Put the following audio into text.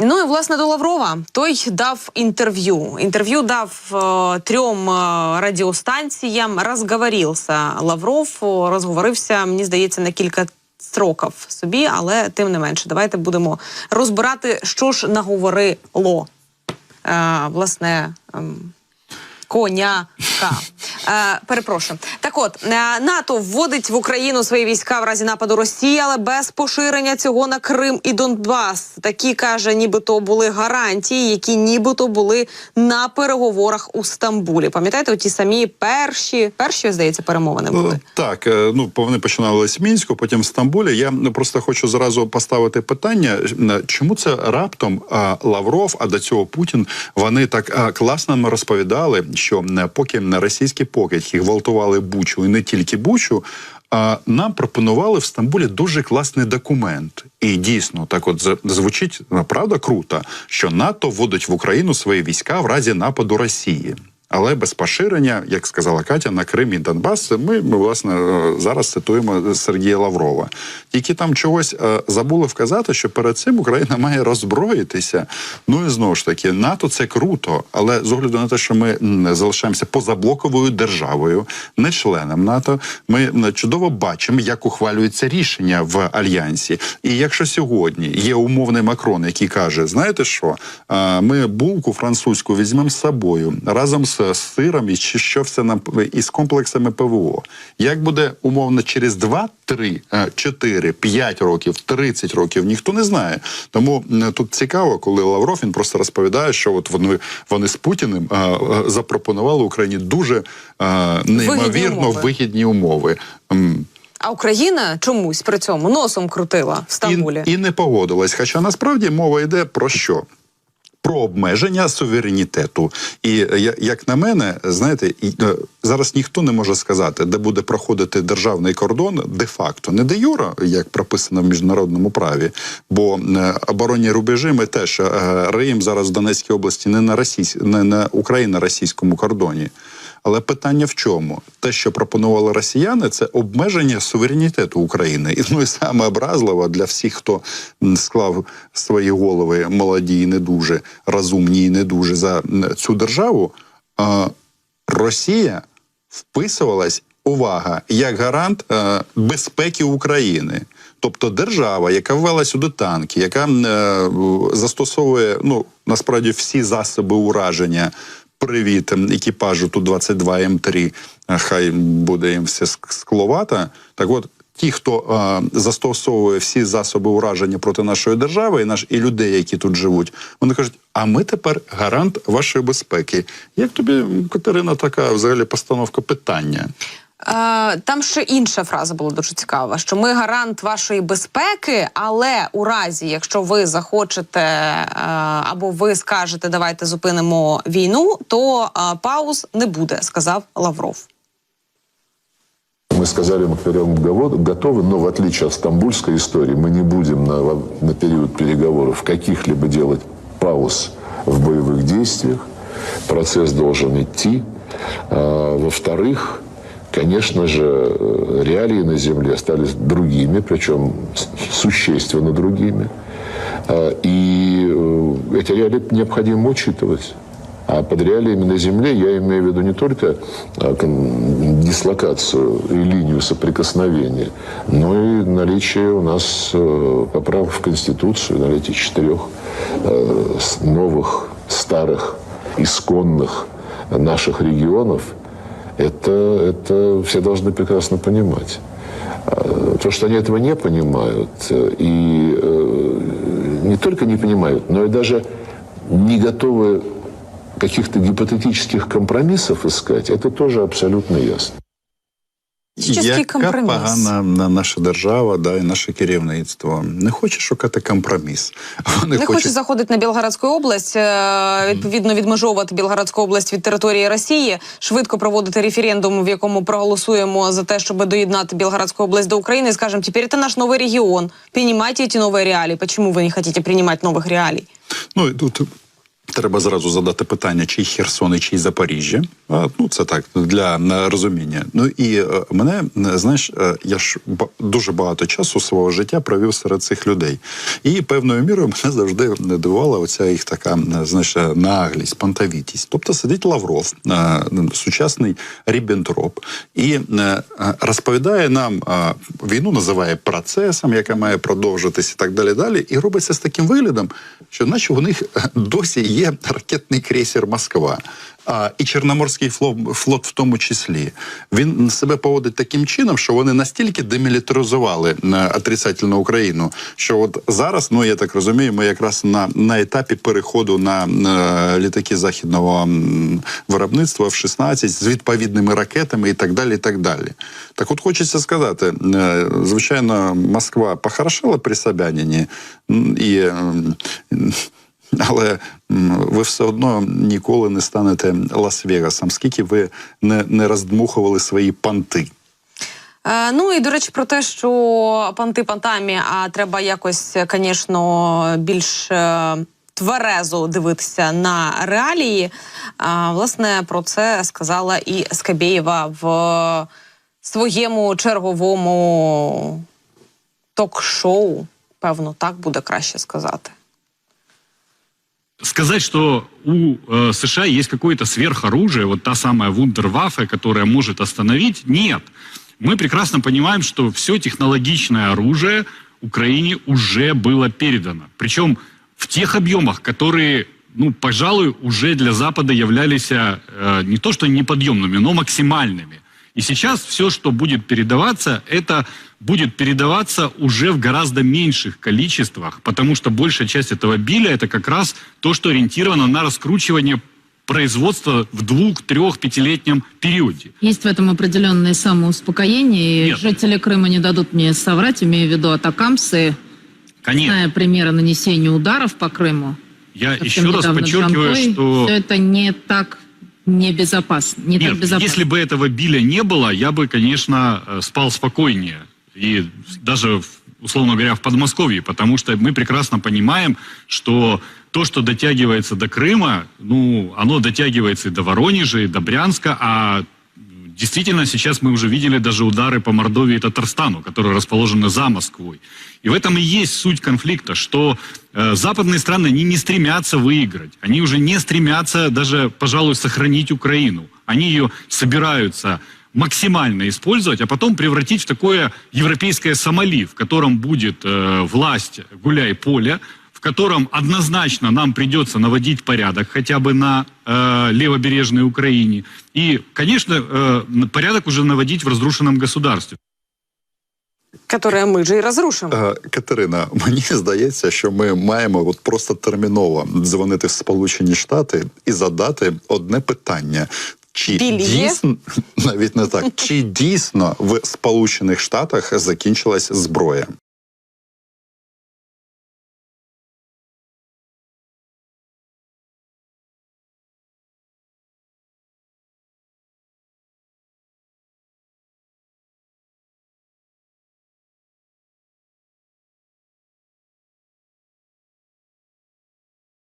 Ну і власне до Лаврова той дав інтерв'ю. Інтерв'ю дав е, трьом е, радіостанціям. Розговорився Лавров, розговорився, мені здається, на кілька строків собі, але тим не менше, давайте будемо розбирати, що ж наговорило. Е, власне. ем, Коняка. Е, перепрошую. Так от, е, НАТО вводить в Україну свої війська в разі нападу Росії, але без поширення цього на Крим і Донбас. Такі каже, нібито були гарантії, які нібито були на переговорах у Стамбулі. Пам'ятаєте, ті самі перші, перші, здається, перемовини були. Е, Так, е, ну вони починалися в мінську, потім в Стамбулі. Я просто хочу зразу поставити питання: чому це раптом Лавров, а до цього Путін вони так класно розповідали, що поки на російські покидьки гвалтували Бучу і не тільки Бучу. А нам пропонували в Стамбулі дуже класний документ, і дійсно так, от звучить правда круто, що НАТО вводить в Україну свої війська в разі нападу Росії. Але без поширення, як сказала Катя, на Крим і Донбас, ми, ми власне е, зараз цитуємо Сергія Лаврова. Тільки там чогось е, забули вказати, що перед цим Україна має роззброїтися. Ну і знову ж таки, НАТО це круто, але з огляду на те, що ми залишаємося позаблоковою державою, не членом НАТО, ми чудово бачимо, як ухвалюється рішення в альянсі. І якщо сьогодні є умовний Макрон, який каже: знаєте що, е, ми булку французьку візьмемо з собою разом з сиром і чи що все нам із комплексами ПВО. Як буде умовно через 2, 3, 4, 5 років, 30 років, ніхто не знає. Тому тут цікаво, коли Лавров він просто розповідає, що от вони, вони з Путіним е, е, запропонували Україні дуже е, неймовірно умови. вигідні умови. А Україна чомусь при цьому носом крутила в Стамбулі. і, і не погодилась. Хоча насправді мова йде про що? Про обмеження суверенітету, і е, як на мене, знаєте, е, зараз ніхто не може сказати, де буде проходити державний кордон де-факто, не де юра, як прописано в міжнародному праві. Бо е, оборонні рубежі ми теж е, риємо зараз в Донецькій області не на російсь... не на Україно-російському кордоні. Але питання в чому? Те, що пропонували росіяни, це обмеження суверенітету України. І ну і саме образливо для всіх, хто склав свої голови молоді і не дуже розумні і не дуже за цю державу. Росія вписувалась увага як гарант е, безпеки України. Тобто держава, яка ввела сюди танки, яка е, застосовує ну насправді всі засоби ураження. Привіт екіпажу ту 22 М3, е, хай буде їм все скловата. Так от, ті, хто е, застосовує всі засоби ураження проти нашої держави і наш і людей, які тут живуть, вони кажуть: а ми тепер гарант вашої безпеки. Як тобі, Катерина, така взагалі постановка питання? Е, Там ще інша фраза була дуже цікава: що ми гарант вашої безпеки, але у разі, якщо ви захочете е, або ви скажете, давайте зупинимо війну, то е, пауз не буде, сказав Лавров. Мы сказали, переговорам готовы, но в отличие от стамбульской истории, мы не будем на, на период переговоров каких-либо делать пауз в боевых действиях. Процесс должен идти. А, во-вторых, конечно же, э, реалии на земле стали другими, причем существенно другими. А, И э, эти реалии необходимо учитывать. А под реалиями на Земле я имею в виду не только а, дислокацию и линию соприкосновения, но и наличие у нас э, поправок в Конституцию, наличие четырех э, новых, старых, исконных наших регионов. Это, это все должны прекрасно понимать. А, То, что они этого не понимают, э, и не только не понимают, но и даже не готовы каких-то гипотетических компромиссов искать, это тоже абсолютно ясно. Яка погана на- наша держава, да, і наше керівництво не хоче шукати компроміс. Вони Не хочуть хочу заходити на Білгородську область, е, відповідно відмежовувати Білгородську область від території Росії, швидко проводити референдум, в якому проголосуємо за те, щоб доєднати Білгородську область до України, і скажемо, тепер це наш новий регіон. Приймайте ці нові реалії. Чому ви не хочете приймати нових реалій? Ну тут Треба зразу задати питання, чий Херсон і чий Запоріжжя. Ну це так для розуміння. Ну і е, мене е, знаєш, е, я ж дуже багато часу свого життя провів серед цих людей. І певною мірою мене завжди дивувала оця їх така знаєш, наглість, пантавітість. Тобто сидить Лавров, сучасний Ріббентроп, і розповідає нам війну, називає процесом, яка має продовжитись, і так далі. Далі, і робиться з таким виглядом, що наче у них досі є ракетний крейсер Москва. А, і Чорноморський флот, флот в тому числі. Він себе поводить таким чином, що вони настільки демілітаризували е, отрицательно Україну, що от зараз, ну я так розумію, ми якраз на, на етапі переходу на е, літаки західного виробництва в 16 з відповідними ракетами і так далі. і так далі. Так от хочеться сказати, е, звичайно, Москва похорошела при Собянині, і але ви все одно ніколи не станете Лас-Вегасом, скільки ви не, не роздмухували свої панти. Е, ну і до речі, про те, що панти пантамі, а треба якось, звісно, більш е, тверезо дивитися на реалії. Власне, про це сказала і Скабєєва в своєму черговому ток-шоу. Певно, так буде краще сказати. Сказать, что у э, США есть какое-то сверхоружие, вот та самая вундерваффе, которая может остановить, нет. Мы прекрасно понимаем, что все технологичное оружие Украине уже было передано. Причем в тех объемах, которые, ну, пожалуй, уже для Запада являлись э, не то что неподъемными, но максимальными. И сейчас все, что будет передаваться, это будет передаваться уже в гораздо меньших количествах, потому что большая часть этого биля это как раз то, что ориентировано на раскручивание производства в двух, трех, пятилетнем периоде. Есть в этом определенное самоуспокоение. и Нет. Жители Крыма не дадут мне соврать, имею в виду атакамсы, Конечно. зная примеры нанесения ударов по Крыму. Я совсем еще раз подчеркиваю, Джанкой, что... все это не так небезопасно. Не так Нет, безопасно. если бы этого биля не было, я бы, конечно, э, спал спокойнее. И даже, условно говоря, в Подмосковье, потому что мы прекрасно понимаем, что то, что дотягивается до Крыма, ну, оно дотягивается и до Воронежа, и до Брянска, а Действительно, сейчас мы уже видели даже удары по Мордовии и Татарстану, которые расположены за Москвой. И в этом и есть суть конфликта, что э, западные страны, они не стремятся выиграть. Они уже не стремятся даже, пожалуй, сохранить Украину. Они ее собираются максимально использовать, а потом превратить в такое европейское Сомали, в котором будет э, власть гуляй-поля, в котором однозначно нам придется наводить порядок хотя бы на э, левобережной Украине. И, конечно, э, н- порядок уже наводить в разрушенном государстве. Которое ми же і розрушимо. Е, Катерина, мені здається, що ми маємо от просто терміново дзвонити в Сполучені Штати і задати одне питання. Чи Біль є? дійсно навіть не так, чи дійсно в Сполучених Штатах закінчилась зброя?